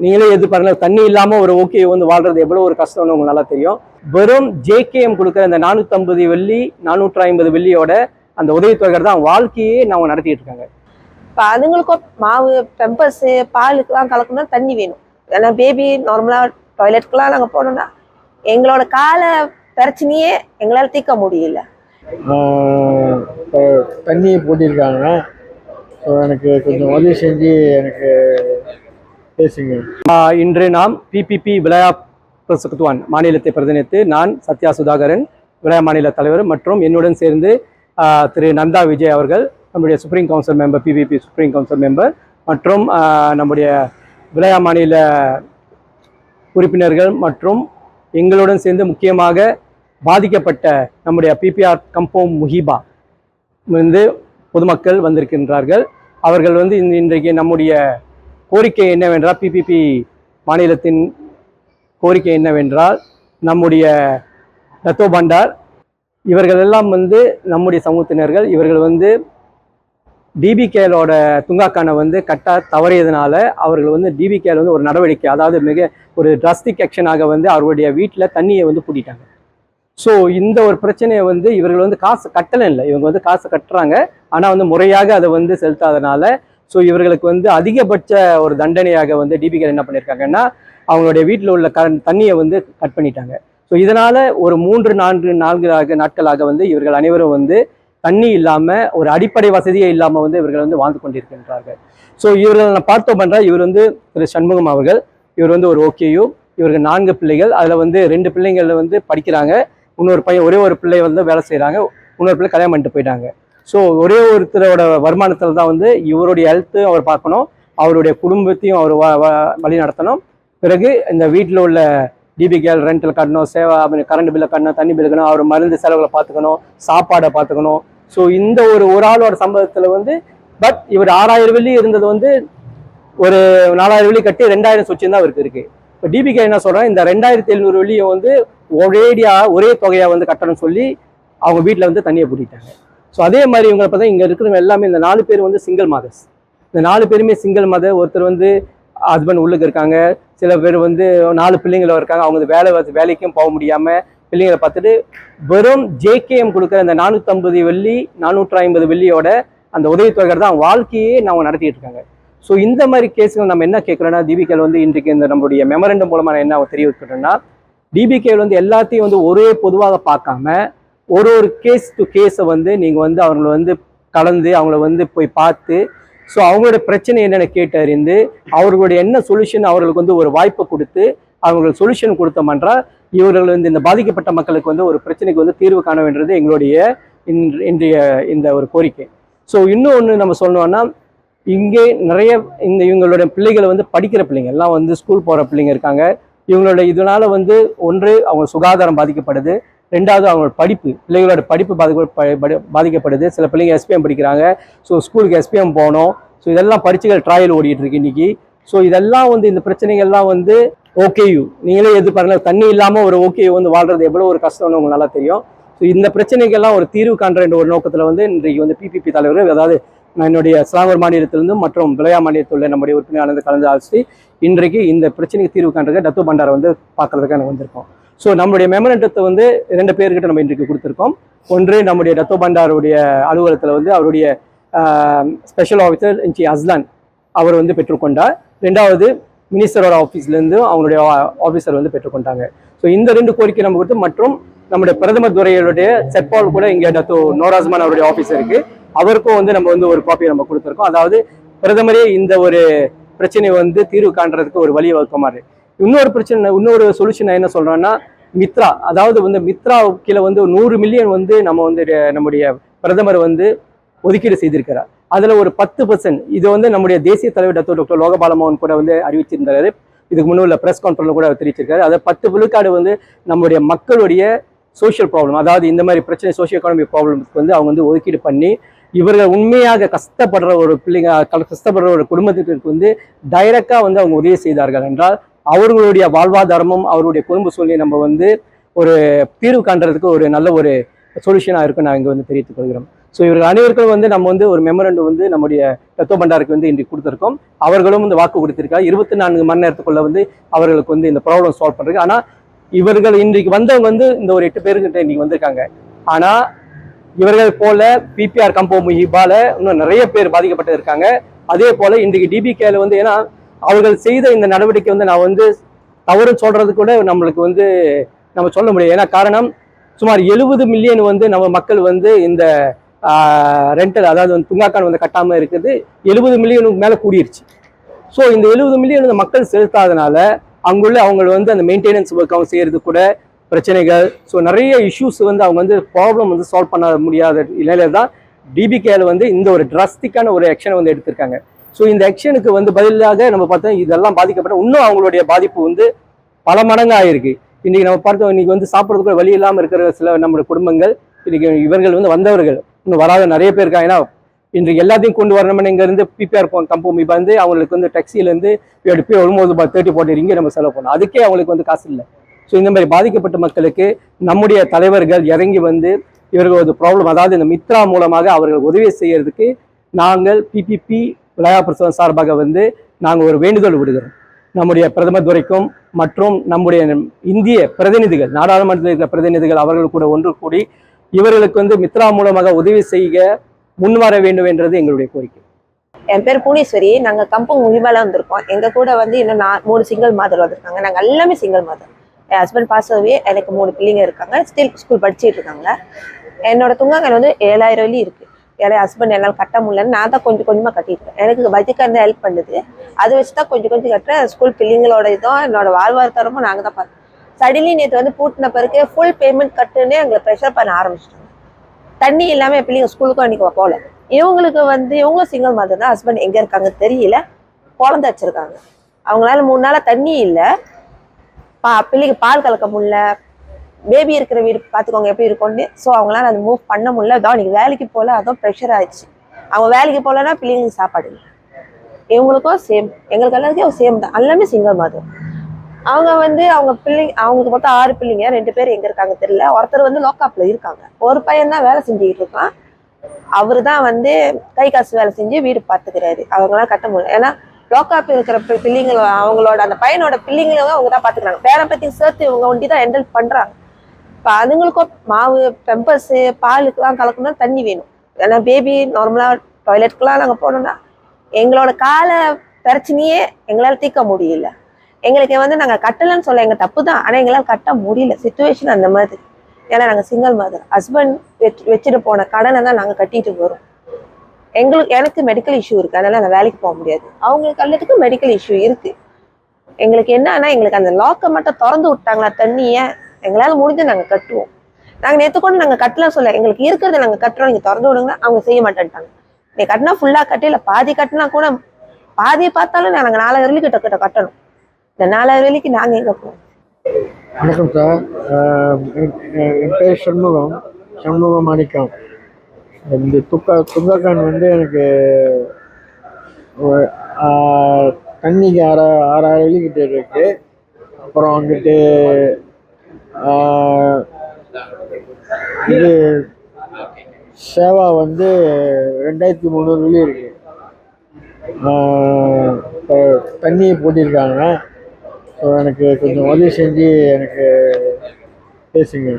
நீங்களே எது பாருங்க. தண்ணி இல்லாம ஒரு ஓகே வந்து வாழ்றது எவ்வளவு ஒரு கஷ்டம்னு உங்களுக்கு நல்லா தெரியும். வெறும் ஜேகேஎம் கொடுக்குற அந்த நானூற்றம்பது வெள்ளி நானூற்றி ஐம்பது வெள்ளியோட அந்த உதவித்தொகை தான் வாழ்க்கையே அவங்க நடத்திட்டு இருக்காங்க. இப்போ அதுங்களுக்கும் மாவு பெம்பர்ஸ் பாலுக்கெல்லாம் கலக்கணும்னா தண்ணி வேணும். ஏன்னா பேபி நார்மலாக டாய்லெட்டுக்கெல்லாம் நாங்கள் போனோம்னா எங்களோட கால பிரச்சனையே எங்களால் தீர்க்க முடியல. இப்போ தண்ணி போட்டிருக்காங்க ஸோ எனக்கு கொஞ்சம் உதவி செஞ்சு எனக்கு பேசுங்க. இன்று நாம் பிபிபி விளையா பிரசுத்துவான் மாநிலத்தை பிரதிநிதித்து நான் சத்யா சுதாகரன் விளையா மாநில தலைவர் மற்றும் என்னுடன் சேர்ந்து திரு நந்தா விஜய் அவர்கள் நம்முடைய supreme council member PPP supreme council member மற்றும் நம்முடைய விளையா மாநில உறுப்பினர்கள் மற்றும் எங்களுடன் சேர்ந்து முக்கியமாக பாதிக்கப்பட்ட நம்முடைய பிபிஆர் கம்போம் முஹிபா வந்து பொதுமக்கள் வந்திருக்கின்றார்கள். அவர்கள் வந்து இன்றைக்கு நம்முடைய கோரிக்கை என்னவென்றால் பிபிபி மாநிலத்தின் கோரிக்கை என்னவென்றால் நம்முடைய ரத்தோ பண்டார் இவர்கள் எல்லாம் வந்து நம்முடைய சமூகத்தினர்கள் இவர்கள் வந்து டிபிகேலோட துங்காக்கானை வந்து கட்ட தவறியதுனால அவர்கள் வந்து டிபிகேல வந்து ஒரு நடவடிக்கை அதாவது மிக ஒரு டிராஸ்டிக் ஆக்ஷனாக வந்து அவருடைய வீட்டில் தண்ணியை வந்து பூட்டிட்டாங்க. ஸோ இந்த ஒரு பிரச்சனையை வந்து இவர்கள் வந்து காசு கட்டலை இல்லை இவங்க வந்து காசு கட்டுறாங்க. ஆனால் வந்து முறையாக அதை வந்து செலுத்தாதனால ஸோ இவர்களுக்கு வந்து அதிகபட்ச ஒரு தண்டனையாக வந்து டிபிகர் என்ன பண்ணியிருக்காங்கன்னா அவங்களுடைய வீட்டில் உள்ள க தண்ணியை வந்து கட் பண்ணிட்டாங்க. ஸோ இதனால் ஒரு மூன்று நான்கு நான்கு நாட்களாக வந்து இவர்கள் அனைவரும் வந்து தண்ணி இல்லாமல் ஒரு அடிப்படை வசதியே இல்லாமல் வந்து இவர்கள் வந்து வாழ்ந்து கொண்டிருக்கின்றார்கள். ஸோ இவர்கள் நான் பார்த்தோம் பண்ணுறேன் இவர் வந்து திரு சண்முகம் அவர்கள். இவர் வந்து ஒரு ஓகேயு இவருக்கு நான்கு பிள்ளைகள். அதில் வந்து ரெண்டு பிள்ளைங்கள் வந்து படிக்கிறாங்க. இன்னொரு பையன் ஒரே ஒரு பிள்ளை வந்து வேலை செய்கிறாங்க இன்னொரு பிள்ளை கல்யாணம் பண்ணிட்டு போயிட்டாங்க. ஸோ ஒரே ஒருத்தரோட வருமானத்தில் தான் வந்து இவருடைய ஹெல்த்து அவர் பார்க்கணும். அவருடைய குடும்பத்தையும் அவர் வ- வ- வழி நடத்தணும். பிறகு இந்த வீட்டில் உள்ள டிபிகேல் ரெண்டில் கட்டணும் சேவா கரண்ட் பில்லை கட்டணும் தண்ணி பில் கட்டணும் அவர் மருந்து செலவுகளை பார்த்துக்கணும் சாப்பாடை பார்த்துக்கணும். ஸோ இந்த ஒரு ஒரு ஆளோட சம்பளத்தில் வந்து பட் இவர் ஆறாயிரம் வெள்ளி இருந்தது வந்து ஒரு நாலாயிரம் வெள்ளி கட்டி ரெண்டாயிரம் சொச்சு தான் அவருக்கு இருக்கு. இப்போ டிபிகே என்ன சொல்கிறேன் இந்த ரெண்டாயிரத்தி எழுநூறு வெள்ளியை வந்து ஒரேடியாக ஒரே தொகையாக வந்து கட்டணும்னு சொல்லி அவங்க வீட்டில் வந்து தண்ணியை பூட்டிட்டாங்க. ஸோ அதே மாதிரி இவங்களை பார்த்தா இங்கே இருக்கிறவங்க எல்லாமே இந்த நாலு பேர் வந்து சிங்கிள் மதர்ஸ் இந்த நாலு பேருமே சிங்கிள் மதர் ஒருத்தர் வந்து ஹஸ்பண்ட் உள்ளுக்கு இருக்காங்க. சில பேர் வந்து நாலு பிள்ளைங்கள இருக்காங்க. அவங்க வேலை வேலைக்கும் போக முடியாமல் பிள்ளைங்களை பார்த்துட்டு வெறும் ஜேகேஎம் கொடுக்குற அந்த நானூற்றம்பது வெள்ளி நானூற்றி ஐம்பது வெள்ளியோட அந்த உதவித்தொகை தான் வாழ்க்கையே நம்ம நடத்திட்டு இருக்காங்க. ஸோ இந்த மாதிரி கேஸுகள் நம்ம என்ன கேட்குறோன்னா டிபிகேல வந்து இன்றைக்கு இந்த நம்மளுடைய மெமரண்டம் மூலமாக நான் என்ன தெரிவிக்கிறேன்னா டிபிகேல வந்து எல்லாத்தையும் வந்து ஒரே பொதுவாக பார்க்காம ஒரு ஒரு கேஸ் டு கேஸை வந்து நீங்கள் வந்து அவங்கள வந்து கலந்து அவங்கள வந்து போய் பார்த்து ஸோ அவங்களோட பிரச்சனை என்னென்னு கேட்டறிந்து அவர்களுடைய என்ன சொல்யூஷன் அவர்களுக்கு வந்து ஒரு வாய்ப்பை கொடுத்து அவங்களுக்கு சொல்யூஷன் கொடுத்தோம்ன்றா இவர்கள் வந்து இந்த பாதிக்கப்பட்ட மக்களுக்கு வந்து ஒரு பிரச்சனைக்கு வந்து தீர்வு காண வேண்டியது எங்களுடைய இன்றைய இந்த ஒரு கோரிக்கை. ஸோ இன்னும் ஒன்று நம்ம சொல்லணும்னா இங்கே நிறைய இந்த இவங்களுடைய பிள்ளைகளை வந்து படிக்கிற பிள்ளைங்க எல்லாம் வந்து ஸ்கூல் போகிற பிள்ளைங்க இருக்காங்க. இவங்களோட இதனால வந்து ஒன்று அவங்க சுகாதாரம் பாதிக்கப்படுது. ரெண்டாவது அவங்களோட படிப்பு பிள்ளைகளோட படிப்பு பாதிக்க படி- பாதிக்கப்படுது. சில பிள்ளைங்க எஸ்பிஎம் படிக்கிறாங்க. ஸோ ஸ்கூலுக்கு எஸ்பிஎம் போகணும் ஸோ இதெல்லாம் பரீட்சைகள் ட்ராயல் ஓடிட்டு இருக்கு இன்னைக்கு. ஸோ இதெல்லாம் வந்து இந்த பிரச்சனைகள்லாம் வந்து ஓகேயு நீங்களே எது பாருங்க தண்ணி இல்லாமல் ஒரு ஓகே வந்து வாழ்றது எவ்வளோ ஒரு கஷ்டம்னு உங்களுக்கு நல்லா தெரியும். ஸோ இந்த பிரச்சனைகள்லாம் ஒரு தீர்வு காண்ற என்ற ஒரு நோக்கத்தில் வந்து இன்றைக்கு வந்து பிபிபி தலைவர் அதாவது நான் என்னுடைய சிலாங்கூர் மாநிலத்திலிருந்து மற்றும் விளையா மாநிலத்தில் உள்ள நம்முடைய உறுப்பினர்கள் கலந்து ஆலோசி இன்றைக்கு இந்த பிரச்சனைக்கு தீர்வு காண்றதுக்கு டத்து பண்டாரை வந்து பார்க்கறதுக்காக நாங்கள் வந்திருக்கோம். ஸோ நம்முடைய மெமரண்டத்தை வந்து ரெண்டு பேர்கிட்ட நம்ம இன்றைக்கு கொடுத்துருக்கோம். ஒன்று நம்முடைய டத்தோ பண்டாருடைய அலுவலகத்தில் வந்து அவருடைய ஸ்பெஷல் ஆஃபீஸர் இன்ச்சி அஸ்லான் அவர் வந்து பெற்றுக்கொண்டார். ரெண்டாவது மினிஸ்டரோட ஆஃபீஸ்லேருந்து அவங்களுடைய ஆஃபீஸர் வந்து பெற்றுக்கொண்டாங்க. ஸோ இந்த ரெண்டு கோரிக்கை நம்ம கொடுத்து மற்றும் நம்முடைய பிரதமர் துறையுடைய செட்பால் கூட இங்கே டத்தோ நோராஸ்மான் அவருடைய ஆஃபீஸ் இருக்குது அவருக்கும் வந்து நம்ம வந்து ஒரு காப்பியை நம்ம கொடுத்துருக்கோம். அதாவது பிரதமரே இந்த ஒரு பிரச்சனையை வந்து தீர்வு காண்றதுக்கு ஒரு வழி வகுக்குமாறு. இன்னொரு பிரச்சனை இன்னொரு சொல்யூஷன் என்ன சொல்கிறேன்னா மித்ரா அதாவது வந்து மித்ரா கீழே வந்து ஒரு நூறு மில்லியன் வந்து நம்ம வந்து நம்முடைய பிரதமர் வந்து ஒதுக்கீடு செய்திருக்கிறார். அதில் ஒரு பத்து பர்சன்ட் இது வந்து நம்முடைய தேசிய தலைவர் டாக்டர் டாக்டர் லோகபாலமோகன் கூட வந்து அறிவிச்சிருந்தாரு. இதுக்கு முன்னே உள்ள ப்ரெஸ் கான்ஃபரன்ஸ் கூட அவர் தெரிவிச்சிருக்காரு. அதை பத்து விழுக்காடு வந்து நம்முடைய மக்களுடைய சோஷியல் ப்ராப்ளம் அதாவது இந்த மாதிரி பிரச்சனை சோஷியல் எக்கானமிக் ப்ராப்ளம்க்கு வந்து அவங்க வந்து ஒதுக்கீடு பண்ணி இவர்கள் உண்மையாக கஷ்டப்படுற ஒரு பிள்ளைங்க கஷ்டப்படுற ஒரு குடும்பத்திற்கு வந்து டைரக்டாக வந்து அவங்க உதவி செய்தார்கள் என்றால் அவர்களுடைய வாழ்வாதாரமும் அவருடைய குடும்ப சூழ்நிலை நம்ம வந்து ஒரு தீர்வு காண்றதுக்கு ஒரு நல்ல ஒரு சொல்யூஷனாக இருக்கும் நான் இங்கே வந்து தெரிவித்துக் கொள்கிறோம் ஸோ இவர்கள் அனைவருக்கும் வந்து நம்ம வந்து ஒரு மெமரண்டம் வந்து நம்முடைய தத்துவ பண்டாருக்கு வந்து இன்றைக்கு கொடுத்துருக்கோம். அவர்களும் வந்து வாக்கு கொடுத்திருக்காங்க. இருபத்தி நான்கு மணி நேரத்துக்குள்ள வந்து அவர்களுக்கு வந்து இந்த ப்ராப்ளம் சால்வ் பண்ணுறது ஆனால் இவர்கள் இன்றைக்கு வந்தவங்க வந்து இந்த ஒரு எட்டு பேருக்கிட்ட இன்னைக்கு வந்திருக்காங்க. ஆனால் இவர்கள் போல பிபிஆர் கம்போ முஹிபால இன்னும் நிறைய பேர் பாதிக்கப்பட்டு இருக்காங்க. அதே போல இன்றைக்கு டிபிகேல வந்து ஏன்னா அவர்கள் செய்த இந்த நடவடிக்கை வந்து நான் வந்து தவறு சொல்றது கூட நம்மளுக்கு வந்து நம்ம சொல்ல முடியும் ஏன்னா காரணம் சுமார் எழுபது மில்லியன் வந்து நம்ம மக்கள் வந்து இந்த ரெண்டல் அதாவது வந்து துங்காக்கான் வந்து கட்டாம இருக்குது. எழுபது மில்லியனுக்கு மேல கூடிருச்சு. ஸோ இந்த எழுபது மில்லியன் வந்து மக்கள் செலுத்தாதனால அங்குள்ள அவங்க வந்து அந்த மெயின்டெனன்ஸ் ஒர்க் அவங்க செய்யறது கூட பிரச்சனைகள். ஸோ நிறைய இஷ்யூஸ் வந்து அவங்க வந்து ப்ராப்ளம் வந்து சால்வ் பண்ண முடியாத நிலையில தான் டிபிகேல வந்து இந்த ஒரு டிராஸ்டிக்கான ஒரு ஆக்ஷனை வந்து எடுத்திருக்காங்க. ஸோ இந்த ஆக்ஷனுக்கு வந்து பதிலாக நம்ம பார்த்தோம் இதெல்லாம் பாதிக்கப்பட்ட இன்னும் அவங்களுடைய பாதிப்பு வந்து பல மடங்கு ஆயிருக்கு இன்றைக்கி நம்ம பார்த்தோம் இன்றைக்கி வந்து சாப்பிட்றதுக்கு வழி இல்லாமல் இருக்கிற சில நம்முடைய குடும்பங்கள் இன்றைக்கி இவர்கள் வந்து வந்தவர்கள் இன்னும் வராத நிறைய பேர் இருக்காங்க. ஏன்னா இன்றைக்கு எல்லாத்தையும் கொண்டு வரணும்னு இங்கேருந்து பிபிஆர் கம்பெனி வந்து அவங்களுக்கு வந்து டேக்ஸிலேருந்து எடுப்பே இருந்து எடுத்து தேர்ட்டி போட்டு இங்கே நம்ம செலவு பண்ணோம். அதுக்கே அவங்களுக்கு வந்து காசு இல்லை. ஸோ இந்த மாதிரி பாதிக்கப்பட்ட மக்களுக்கு நம்முடைய தலைவர்கள் இறங்கி வந்து இவர்கள் ஒரு ப்ராப்ளம் அதாவது இந்த மித்ரா மூலமாக அவர்கள் உதவி செய்யறதுக்கு நாங்கள் பிபிபி விளையா பிரசவம் சார்பாக வந்து நாங்கள் ஒரு வேண்டுதல் விடுகிறோம். நம்முடைய பிரதமர் துரைக்கும் மற்றும் நம்முடைய இந்திய பிரதிநிதிகள் நாடாளுமன்றத்தில் இருக்கிற பிரதிநிதிகள் அவர்கள் கூட ஒன்று கூடி இவர்களுக்கு வந்து மித்ரா மூலமாக உதவி செய்ய முன்வர வேண்டும் என்றது எங்களுடைய கோரிக்கை. என் பேர் பூனீஸ்வரி. நாங்க கம்பம் முகிபால வந்திருக்கோம். எங்க கூட வந்து இன்னும் நான் மூணு சிங்கிள் மாதர் வந்திருக்காங்க. நாங்க எல்லாமே சிங்கிள் மாதர் என் ஹஸ்பண்ட் பாசவே எனக்கு மூணு பிள்ளைங்க இருக்காங்க. ஸ்டில் ஸ்கூல் படிச்சுட்டு இருக்காங்க. என்னோட துங்காங்கல் வந்து ஏழாயிரம் வழி இருக்கு. ஏழை ஹஸ்பண்ட் என்னால் கட்ட முடியலன்னு நான் தான் கொஞ்சம் கொஞ்சமாக கட்டியிருக்கேன் எனக்கு பட்ஜெட் ஹெல்ப் பண்ணுது. அதை வச்சு தான் கொஞ்சம் கொஞ்சம் கட்டுறேன் ஸ்கூல் பிள்ளைங்களோட இதுவும் என்னோட வாழ்வாதாரமும் நாங்கள் தான் பார்த்தோம் சடலி நேற்று வந்து பூட்டின பிறகு ஃபுல் பேமெண்ட் கட்டுன்னு எங்களை ப்ரெஷர் பண்ண ஆரம்பிச்சிட்டாங்க. தண்ணி இல்லாமல் என் பிள்ளைங்க ஸ்கூலுக்கும் அன்றைக்கி போகல. இவங்களுக்கு வந்து இவங்களும் சிங்கிள் மதர் தான் ஹஸ்பண்ட் எங்கே இருக்காங்க தெரியல. குழந்த வச்சிருக்காங்க. அவங்களால மூணு நாளாக தண்ணி இல்லை. பா பிள்ளைக்கு பால் கலக்க முடியல. பேபி இருக்கிற வீடு பார்த்துக்கோங்க எப்படி இருக்கும்னு. ஸோ அவங்களால அது மூவ் பண்ண முடியல. அதான் இன்னைக்கு வேலைக்கு போகல அதுவும் ப்ரெஷர் ஆயிடுச்சு. அவங்க வேலைக்கு போகலன்னா பிள்ளைங்களுக்கு சாப்பாடு இல்லை. இவங்களுக்கும் சேம் எங்களுக்கு எல்லாருக்கும் சேம் தான். எல்லாமே சிங்கிள் மதர் அவங்க வந்து அவங்க பிள்ளைங்க அவங்களுக்கு மொத்தம் ஆறு பிள்ளைங்க. ரெண்டு பேர் எங்கே இருக்காங்க தெரியல. ஒருத்தர் வந்து லோக்காப்பில் இருக்காங்க. ஒரு பையன் தான் வேலை செஞ்சுக்கிட்டு இருக்கான். அவர் தான் வந்து கை காசு வேலை செஞ்சு வீடு பார்த்துக்கிறாரு. அவங்களாம் கட்ட முடியல. ஏன்னா லோக்காப் இருக்கிற பி- பிள்ளைங்கள அவங்களோட அந்த பையனோட பிள்ளைங்களும் அவங்க தான் பார்த்துக்கிறாங்க. பேரை பற்றி சேர்த்து இவங்க ஒண்டி தான் ஹேண்டில் பண்ணுறாங்க இப்போ அதுங்களுக்கும் மாவு பெம்பர்ஸு பாலுக்கெலாம் கலக்கணும்னா தண்ணி வேணும். ஏன்னா பேபி நார்மலாக டாய்லெட்டுக்கெலாம் நாங்கள் போனோம்னா எங்களோட காலை பிரச்சனையே எங்களால் தீர்க்க முடியல. எங்களுக்கு வந்து நாங்கள் கட்டலைன்னு சொல்ல எங்கள் தப்பு தான் ஆனால் எங்களால் கட்ட முடியல. சுச்சுவேஷன் அந்த மாதிரி. ஏன்னா நாங்கள் சிங்கிள் மதர் ஹஸ்பண்ட் வச்சு வச்சுட்டு போன கடனை தான் நாங்கள் கட்டிட்டு வரோம். எங்களுக்கு எனக்கு மெடிக்கல் இஷ்யூ இருக்குது அதனால் நான் வேலைக்கு போக முடியாது. அவங்களுக்கு எல்லாத்துக்கும் மெடிக்கல் இஷ்யூ இருக்குது எங்களுக்கு என்னன்னா எங்களுக்கு அந்த லாக்கை மட்டும் திறந்து விட்டாங்களா தண்ணியை எங்களால் முடிஞ்சு நாங்கள் கட்டுவோம். நாங்கள் நேற்று கூட நாங்கள் கட்டலாம் சொல்ல எங்களுக்கு இருக்கிறத நாங்கள் கட்டுறோம் நீங்கள் திறந்து விடுங்க அவங்க செய்ய மாட்டேன்ட்டாங்க. நீ கட்டினா ஃபுல்லாக கட்டி இல்லை பாதி கட்டினா கூட பாதியை பார்த்தாலும் நாங்கள் நாலாயிரம் வேலைக்கு கிட்ட கிட்ட கட்டணும். இந்த நாலாயிரம் வேலைக்கு நாங்கள் எங்கே போவோம்? வணக்கம் சார் என் பேர் சண்முகம். சண்முகம் மாணிக்கம். இந்த துக்கா துங்கக்கான் வந்து எனக்கு தண்ணிக்கு ஆறா ஆறாயிரம் வெளிக்கிட்ட இருக்குது அப்புறம் வந்துட்டு இது சேவா வந்து ரெண்டாயிரத்தி முந்நூறு வெளியே இருக்கு. தண்ணியை போட்டிருக்காங்க. ஸோ எனக்கு கொஞ்சம் உதவி செஞ்சு எனக்கு பேசுங்க.